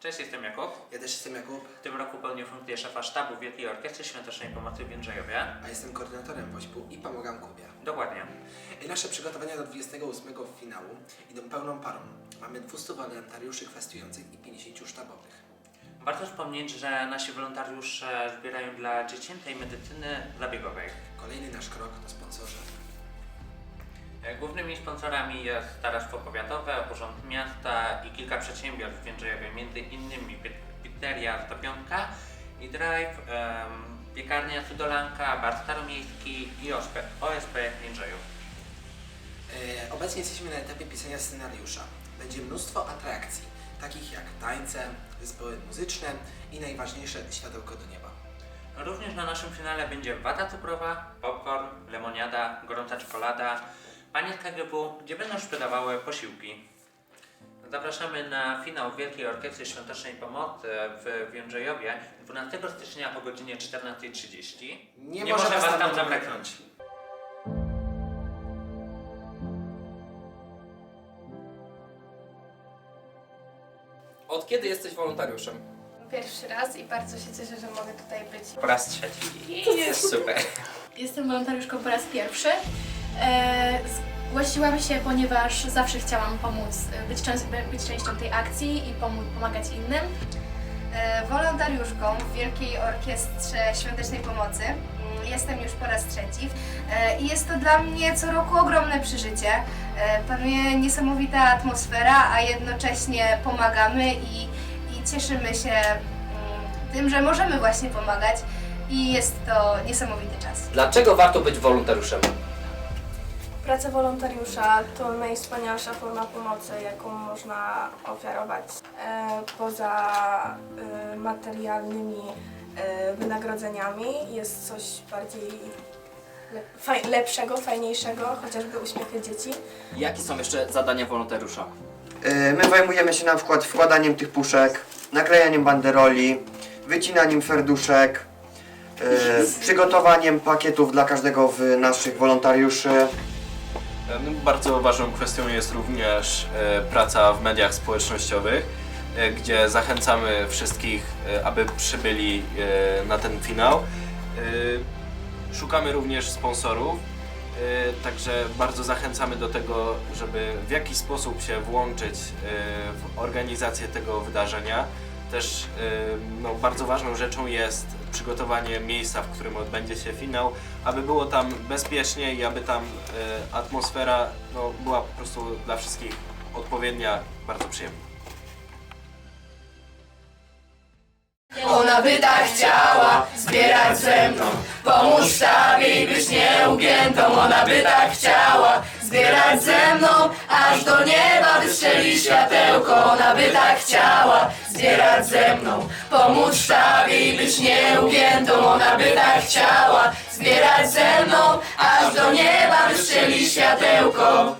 Cześć, jestem Jakub. Ja też jestem Jakub, W tym roku pełnię funkcję szefa sztabu Wielkiej Orkiestry Świątecznej Pomocy w Jędrzejowie. a jestem koordynatorem WOŚP-u i pomagam Kubie. Dokładnie. I nasze przygotowania do 28 finału idą pełną parą. Mamy 200 wolontariuszy kwestionujących i 50 sztabowych. Warto wspomnieć, że nasi wolontariusze zbierają dla dziecięcej medycyny zabiegowej. Kolejny nasz krok to sponsorzy. E, Głównymi sponsorami jest Starostwo Powiatowe, Urząd Miasta i kilka przedsiębiorstw w Jędrzejowie, między innymi pi- Pizzeria Stopiątka i Drive, em, Piekarnia Cudolanka, Bar Staromiejski i OSP, OSP Jędrzejów. E, obecnie jesteśmy na etapie pisania scenariusza. Będzie mnóstwo atrakcji, takich jak tańce, zespoły muzyczne i najważniejsze światełko do nieba. Również na naszym finale będzie wata cukrowa, popcorn, lemoniada, gorąca czekolada, panie z KGW, gdzie będą sprzedawały posiłki. Zapraszamy na finał Wielkiej Orkiestry Świątecznej Pomocy w Jędrzejowie 12 stycznia o godzinie 14.30. Nie może was tam zabraknąć. Od kiedy jesteś wolontariuszem? Pierwszy raz i bardzo się cieszę, że mogę tutaj być. Po raz trzeci. Jest super. Jestem wolontariuszką po raz pierwszy. E, zgłosiłam się, ponieważ zawsze chciałam pomóc, e, być, częst, być częścią tej akcji i pomóc, pomagać innym. E, wolontariuszką w Wielkiej Orkiestrze Świątecznej Pomocy. Mm, Jestem już po raz trzeci i jest to dla mnie co roku ogromne przeżycie. Panuje niesamowita atmosfera, a jednocześnie pomagamy i, i cieszymy się mm, tym, że możemy właśnie pomagać i jest to niesamowity czas. Dlaczego warto być wolontariuszem? Praca wolontariusza to najwspanialsza forma pomocy, jaką można ofiarować. E, poza e, materialnymi e, wynagrodzeniami jest coś bardziej lepszego, fajniejszego, chociażby uśmiechy dzieci. Jakie są jeszcze zadania wolontariusza? My zajmujemy się na przykład wkładaniem tych puszek, naklejaniem banderoli, wycinaniem serduszek, y, przygotowaniem pakietów dla każdego w naszych wolontariuszy. No, Bardzo ważną kwestią jest również e, praca w mediach społecznościowych, e, gdzie zachęcamy wszystkich, e, aby przybyli e, na ten finał. E, Szukamy również sponsorów, e, także bardzo zachęcamy do tego, żeby w jakiś sposób się włączyć e, w organizację tego wydarzenia. Też e, no, bardzo ważną rzeczą jest przygotowanie miejsca, w którym odbędzie się finał, aby było tam bezpiecznie i aby tam e, atmosfera no, była po prostu dla wszystkich odpowiednia, bardzo przyjemna. Ona by tak chciała zbierać ze mną Pomóż sztabie i być nieugiętą Ona by tak chciała. Zbierać ze mną Aż do nieba wystrzeli światełko Ona by tak chciała. Zbierać ze mną Pomóż sztabie i być nieugiętą Ona by tak chciała. Zbierać ze mną Aż do nieba wystrzeli światełko